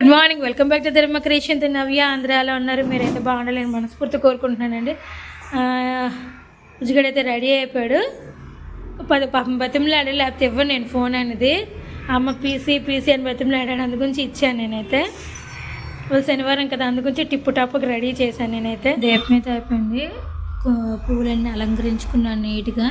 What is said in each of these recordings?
Good morning welcome back to Dharma creation Navya ఆంధ్రాలో ఉన్నారు. మీరైతే బాగుండాలని మనస్ఫూర్తి కోరుకుంటున్నానండి. ఉజిగడైతే రెడీ అయిపోయాడు. పది పాపం బతిమలాడు లేకపోతే ఇవ్వను నేను ఫోన్ అనేది అమ్మ పీసీ పీసీ అని బతిమలాడాను అందుగురించి ఇచ్చాను నేనైతే. వాళ్ళు శనివారం కదా అందు గురించి టిప్పు టాప్కి రెడీ చేశాను నేనైతే. దీపం అయితే అయిపోయింది. పూలన్నీ అలంకరించుకున్నాను నీట్గా.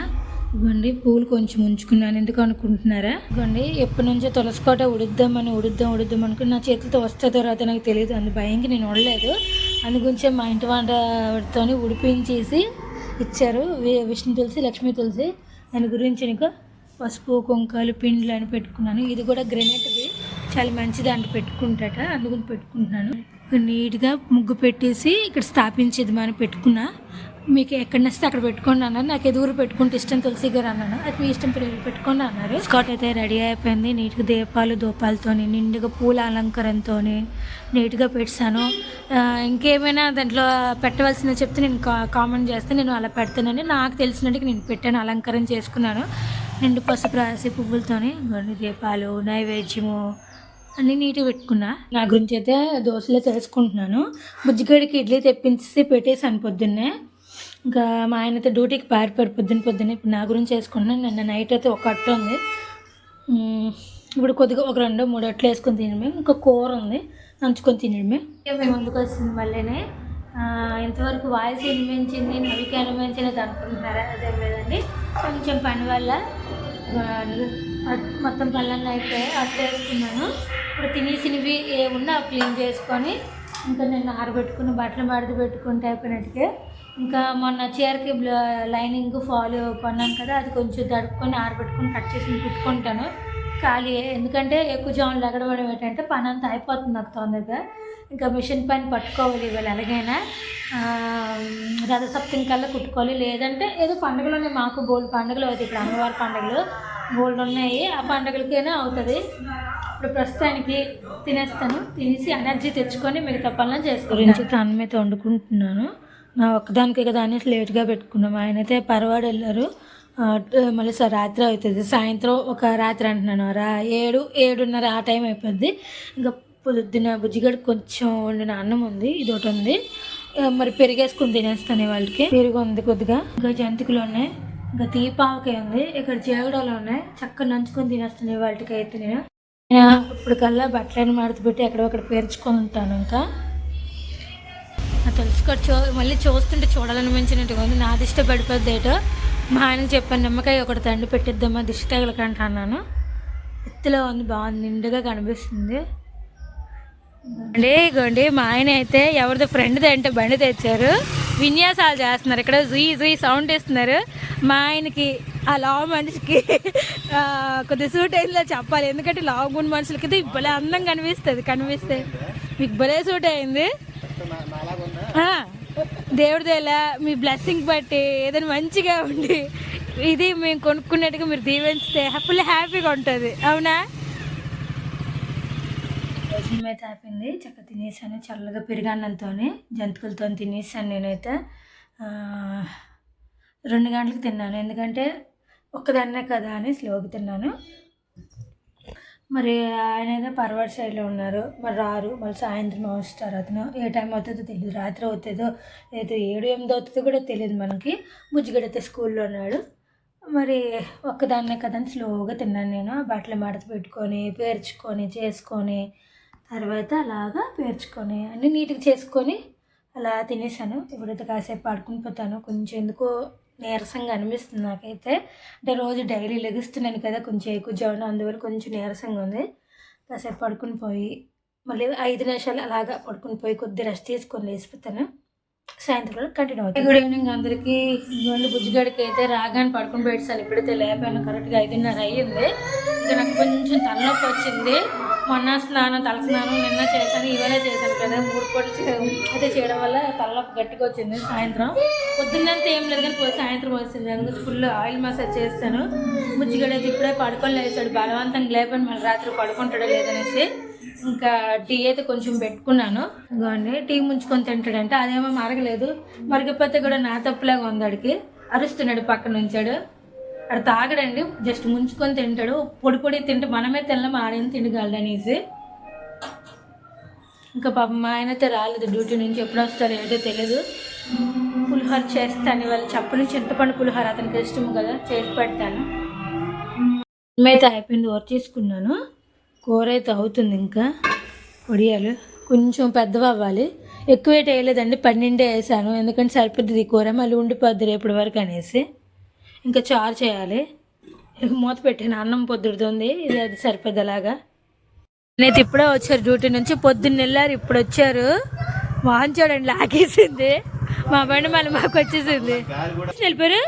ఇవ్వండి పూలు కొంచెం ఉంచుకున్నాను. ఎందుకు అనుకుంటున్నారా? ఇవ్వండి ఎప్పటి నుంచో తులసికోట ఉడుద్దామని ఉడుద్దాం ఉడుద్దాం అనుకుని నా చేతులతో వస్తుందో రాదో నాకు తెలియదు అందు భయంకి నేను ఉండలేదు. అందు గురించే మా ఇంటి వంటతో ఉడిపించేసి ఇచ్చారు. విష్ణు తులసి లక్ష్మీ తులసి. దాని గురించి నీకు పసుపు కుంకాలు పిండ్లు అని పెట్టుకున్నాను. ఇది కూడా గ్రెనేట్ది. చాలా మంచిది అంటే పెట్టుకుంటాట. అందుకని పెట్టుకుంటున్నాను. నీట్గా ముగ్గు పెట్టేసి ఇక్కడ స్థాపించేది మనం పెట్టుకున్నా. మీకు ఎక్కడ నచ్చితే అక్కడ పెట్టుకోండి అన్నారు. నాకు ఎదురు పెట్టుకుంటే ఇష్టం తులసి గారు అన్నాను. అది మీ ఇష్టం పెట్టుకోండి అన్నారు. స్కాట్ అయితే రెడీ అయిపోయింది. నీట్గా దీపాలు దూపాలతోని నిండుగా పూల అలంకరణతో నీట్గా పెట్టాను. ఇంకేమైనా దాంట్లో పెట్టవలసిందో చెప్తే నేను కా కామెంట్ చేస్తే నేను అలా పెడతానని నాకు తెలిసినట్టుగా నేను పెట్టాను అలంకరణ చేసుకున్నాను. నిండు పసుపు రాసి పువ్వులతోని గొండి దీపాలు నైవేద్యము అన్ని నీట్గా పెట్టుకున్నా. నా గురించి అయితే దోశలో తెలుసుకుంటున్నాను. బుజ్జిగడికి ఇడ్లీ తెప్పించి పెట్టేసాను పొద్దున్నే. ఇంకా మా ఆయన అయితే డ్యూటీకి పారిపోయాడు పొద్దున్న పొద్దున్నే. ఇప్పుడు నా గురించి వేసుకుంటున్నాను నిన్న నైట్ అయితే ఒక అట్ట ఉంది. ఇప్పుడు కొద్దిగా ఒక రెండు మూడు అట్లు వేసుకొని తినడమే. ఇంకా కూర ఉంది. నంచుకొని తినడమే. మేము ముందుకు వస్తుంది మళ్ళీనే. ఇంతవరకు వాయిస్ వినిపించింది నవికి అనిపించినది అనుకుంటున్నారా? అదే లేదండి. కొంచెం పని వల్ల మొత్తం పనులన్నీ అయిపోయాయి. అట్లా వేసుకున్నాను. ఇప్పుడు తినేసినవి ఏ ఉన్నా క్లీన్ చేసుకొని ఇంకా నేను ఆరబెట్టుకుని బట్టలు మడత పెట్టుకుంటే అయిపోయినట్టుగా ఇంకా మొన్న చీరకి బ్ల- లైనింగ్ ఫాల్ కొన్నాను కదా అది కొంచెం తడుపుకొని ఆరబెట్టుకొని కట్ చేసి కుట్టుకుంటాను. ఖాళీ ఎందుకంటే ఎక్కువ జాన్లు ఎగడబడడం ఏంటంటే పని అంతా అయిపోతుంది నాకు తొందరగా. ఇంకా మిషన్ పని పట్టుకోవాలి ఇవాళ ఎలాగైనా. రథసప్తం కల్లా కుట్టుకోవాలి. లేదంటే ఏదో పండుగలు ఉన్నాయి మాకు బోల్డ్ పండుగలు అవుతాయి ఇప్పుడు అమ్మవారి పండుగలు. బోల్డ్ ఉన్నాయి. ఆ పండుగలకైనా అవుతుంది. ఇప్పుడు ప్రస్తుతానికి తినేస్తాను. తినేసి ఎనర్జీ తెచ్చుకొని మిగతా పనులను చేసుకో గురించి తన మీద వండుకుంటున్నాను. నా ఒక్కదానికి కదా అనేసి లేట్గా పెట్టుకున్నాం. ఆయన అయితే పర్వాడు వెళ్ళారు మళ్ళీ సార్ రాత్రి అవుతుంది. సాయంత్రం ఒక రాత్రి అంటున్నాను. రా ఏడు ఏడున్నర ఆ టైం అయిపోద్ది. ఇంకా పొద్దున్న బుజ్జిగడికి కొంచెం వండిన అన్నం ఉంది. ఇది ఒకటి ఉంది మరి పెరిగేసుకుని తినేస్తాను వాళ్ళకి పెరుగు ఉంది కొద్దిగా. ఇంకా జంతికలు ఉన్నాయి. ఇంకా తీపావకాయ ఉంది. ఇక్కడ జేగడాలు ఉన్నాయి. చక్కగా నంచుకొని తినేస్తాను వాళ్ళకి అయితే నేను. నేను ఇప్పుడు కల్లా బట్టలను మడత పెట్టి ఎక్కడొక్కడ పేర్చుకొని ఉంటాను ఇంకా. నాకు తెలుసుకోవచ్చు చూ మళ్ళీ చూస్తుంటే చూడాలనిపించినట్టుగా ఉంది. నా దిష్ట పడిపోద్ది ఏటో. మా ఆయనకి చెప్పాను నిమ్మకాయ ఒకటి తండ్రి పెట్టిద్దామా దిష్టి తగలకంట అన్నాను. ఎత్తులో ఉంది బాగుంది నిండుగా కనిపిస్తుంది. అండి ఇగోండి మా ఆయన అయితే ఎవరిదో ఫ్రెండ్ది అంటే బండి తెచ్చారు. విన్యాసాలు చేస్తున్నారు. ఇక్కడ జీ జీ సౌండ్ ఇస్తున్నారు మా ఆయనకి ఆ లావు మనిషికి కొద్ది కొద్దిగా సూట్ అయిందో చెప్పాలి. ఎందుకంటే లావు గుండు మనుషులకి అయితే భలే అందం కనిపిస్తుంది కనిపిస్తే. మీకు భలే సూట్ అయింది. ఆ, దేవుడి దేలా మీ బ్లెస్సింగ్ బట్టి ఏదైనా మంచిగా ఉండి ఇది మేము కొనుక్కున్నట్టుగా మీరు దీవించితే ఫుల్ హ్యాపీగా ఉంటుంది. అవునా? భోజనం అయితే అయిపోయింది చక్కగా తినేసాను. చల్లగా పెరిగాన్నంతో జంతువులతో తినేసాను నేనైతే. రెండు గంటలకు తిన్నాను. ఎందుకంటే ఒక్కదాన్నే కదా అని స్లోగా తిన్నాను. మరి ఆయన అయితే పర్వట్ సైడ్లో ఉన్నారు. మరి రారు. మళ్ళీ సాయంత్రం వస్తారు అతను. ఏ టైం అవుతుందో తెలియదు రాత్రి అవుతుందో లేదా ఏడు ఎనిమిది అవుతుందో కూడా తెలియదు మనకి. బుజ్జిగడైతే స్కూల్లో ఉన్నాడు. మరి ఒక్కదాన్నే కదా అని స్లోగా తిన్నాను నేను. బట్టలు మడత పెట్టుకొని పేర్చుకొని చేసుకొని తర్వాత అలాగా పేర్చుకొని అన్నీ నీట్గా చేసుకొని అలా తినేసాను. ఇప్పుడైతే కాసేపు పడుకుని పోతాను. కొంచెం ఎందుకో నీరసంగా అనిపిస్తుంది నాకైతే. అంటే రోజు డైలీ లెగుస్తున్నాను కదా కొంచెం ఎక్కువ జవన అందువల్ల కొంచెం నీరసంగా ఉంది. కాసేపు పడుకుని పోయి మళ్ళీ ఐదు నిమిషాలు అలాగా పడుకుని పోయి కొద్ది రెస్ట్ తీసుకొని లేచిపోతాను. సాయంత్రం కంటిన్యూ అవుతుంది. గుడ్ ఈవినింగ్ అందరికీ. ఇదిగోండి బుజ్జిగడికి అయితే రాగానే పడుకుని పెట్టాను ఇప్పుడైతే లేపాను. కరెక్ట్గా ఐదున్నర అయ్యింది. ఇంకా నాకు కొంచెం తలనొప్పి వచ్చింది. మొన్న స్నానం తల స్నానం నిన్న చేశాను ఇవాళ చేశాను కదా. మూడు పూటలు అయితే చేయడం వల్ల తల గట్టిగా వచ్చింది సాయంత్రం. పొద్దున్నంత ఏం లేదు కానీ సాయంత్రం వచ్చింది. అందుకని ఫుల్ ఆయిల్ మసాజ్ చేస్తాను. బుజ్జిగడ ఇప్పుడే పడుకొని లేచాడు. బలవంతంగా లేపని మళ్ళీ రాత్రి పడుకుంటాడో లేదనేసి ఇంకా టీ అయితే కొంచెం పెట్టుకున్నాను. ఇదిగోండి టీ ముంచుకొని తింటాడంటే. అదేమో మరగలేదు. మరగపోతే కూడా నా తప్పులాగా ఉంది అరుస్తున్నాడు పక్కన ఉంచాడు. అక్కడ తాగడండి. జస్ట్ ముంచుకొని తింటాడు. పొడి పొడి తింటే మనమే తినలేం ఆడేం తినగలడు అనేసి. ఇంకా పాపం మా ఆయన అయితే రాలేదు. డ్యూటీ నుంచి ఎప్పుడు వస్తారో ఏంటో తెలియదు పులిహోర చేస్తాను. వాళ్ళు చప్పని. చింతపండు పులిహోర అతనికి ఇష్టం కదా చేసి పెడతాను. అయితే అయిపోయింది వర్క్ చేసుకున్నాను. కూర అయితే అవుతుంది ఇంకా. వడియాలు కొంచెం పెద్దవి అవ్వాలి. ఎక్కువ వేయలేదండి. పన్నెండే వేసాను. ఎందుకంటే సరిపోతుంది కూర. మళ్ళీ ఉండిపోద్ది రేపటి వరకు అనేసి. ఇంకా చారు చేయాలి. మూత పెట్టాను. అన్నం పొద్దుడుతుంది ఇది అది సరిపోద్ది అలాగా నేనైతే ఇప్పుడే వచ్చారు డ్యూటీ నుంచి. పొద్దున్న వెళ్ళారు. ఇప్పుడు వచ్చారు. మోహన్ చూడండి. లాగేసింది. మా బండి మళ్ళీ మాకు వచ్చేసింది. వెళ్ళిపోయారు?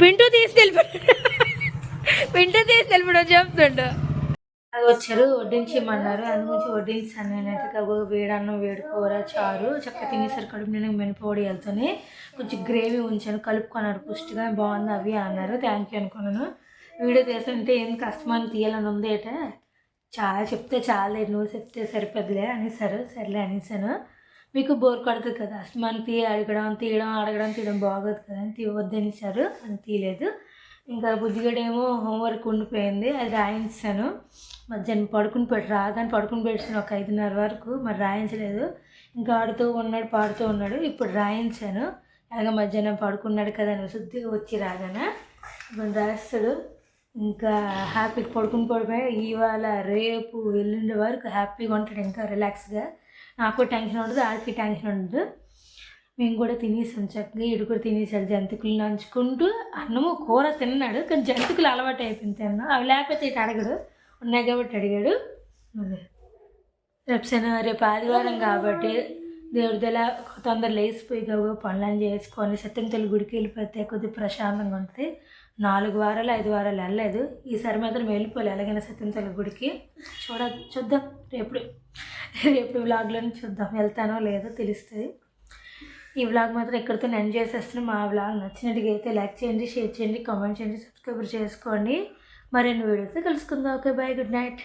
పింటూ తీసుకెళ్ళిపోయాడు. పింటూ తీసుకెళ్ళిపోయాడు చెప్తుండు. అది వచ్చారు వడ్డించమన్నారు. అందుగురించి వడ్డించాను నేనైతే. కబుగా వేడన్నం వేడుకోరా చారు. చక్కగా తినేసరికి కడుపు నేను మినపొడి వెళ్తాను కొంచెం గ్రేవీ ఉంచాను. కలుపుకున్నారు పుష్టిగా. బాగుంది అవి అన్నారు. థ్యాంక్ యూ అనుకున్నాను. వీడియో తీస్తుంటే ఏం కష్టమని తీయాలని ఉంది ఏట. చాలా చెప్తే చాలా. నువ్వు చెప్తే సరిపోద్దిలే అనేసారు. సర్లే అనేసాను. మీకు బోర్ కొడుతుంది కదా. అస్తమాన్ తీ అడగడం తీయడం అడగడం తీయడం బాగోదు కదా అని తీ వద్దనేసారు అని తీయలేదు. ఇంకా బుజ్జిగడేమో హోంవర్క్ ఉండిపోయింది అది రాయించాను. మధ్యాహ్నం పడుకుని పెట్టి రాగానే పడుకుని పెట్టాను ఒక ఐదున్నర వరకు మరి రాయించలేదు. ఇంకా ఆడుతూ ఉన్నాడు పాడుతూ ఉన్నాడు ఇప్పుడు రాయించాను. అలాగే మధ్యాహ్నం పడుకున్నాడు కదా అని శుద్ధిగా వచ్చి రాగానే ఇప్పుడు రాస్తాడు. ఇంకా హ్యాపీగా పడుకుని పడిపోయి ఇవాళ రేపు ఎల్లుండి వరకు హ్యాపీగా ఉంటాడు ఇంకా రిలాక్స్గా నాకు టెన్షన్ ఉండదు ఆడికి టెన్షన్ ఉండదు. మేము కూడా తినేసాం చక్కగా ఈడు కూడా తినేసాడు జంతికలు నంచుకుంటూ అన్నము కూర తిన్నాడు. కానీ జంతికలు అలవాటు అయిపోయింది తిన్నా అవి లేకపోతే ఇటు అడగడు. ఉన్నాయి కాబట్టి అడిగాడు. రేపు శనివారం రేపు ఆదివారం కాబట్టి దేవుడిదల తొందర లేచిపోయి గబగబా పనులను చేసుకొని సత్యంతల్లి గుడికి వెళ్ళిపోతే కొద్దిగా ప్రశాంతంగా ఉంటుంది. నాలుగు వారాలు ఐదు వారాలు వెళ్ళలేదు. ఈసారి మాత్రం వెళ్ళిపోలే. ఎలాగైనా సత్యంతల్లి గుడికి. చూడ చూద్దాం. రేపు రేపు బ్లాగ్లోనే చూద్దాం. వెళ్తానో లేదో తెలుస్తుంది. ఈ వ్లాగ్ మాత్రం ఎక్కడితో ఎండ్ చేసేస్తున్నాం మా వ్లాగ్ నచ్చినట్టుగా అయితే లైక్ చేయండి షేర్ చేయండి కామెంట్ చేయండి సబ్స్క్రైబ్ చేసుకోండి. మరిన్ని వీడియోస్ కలుసుకుందాం. Okay bye good night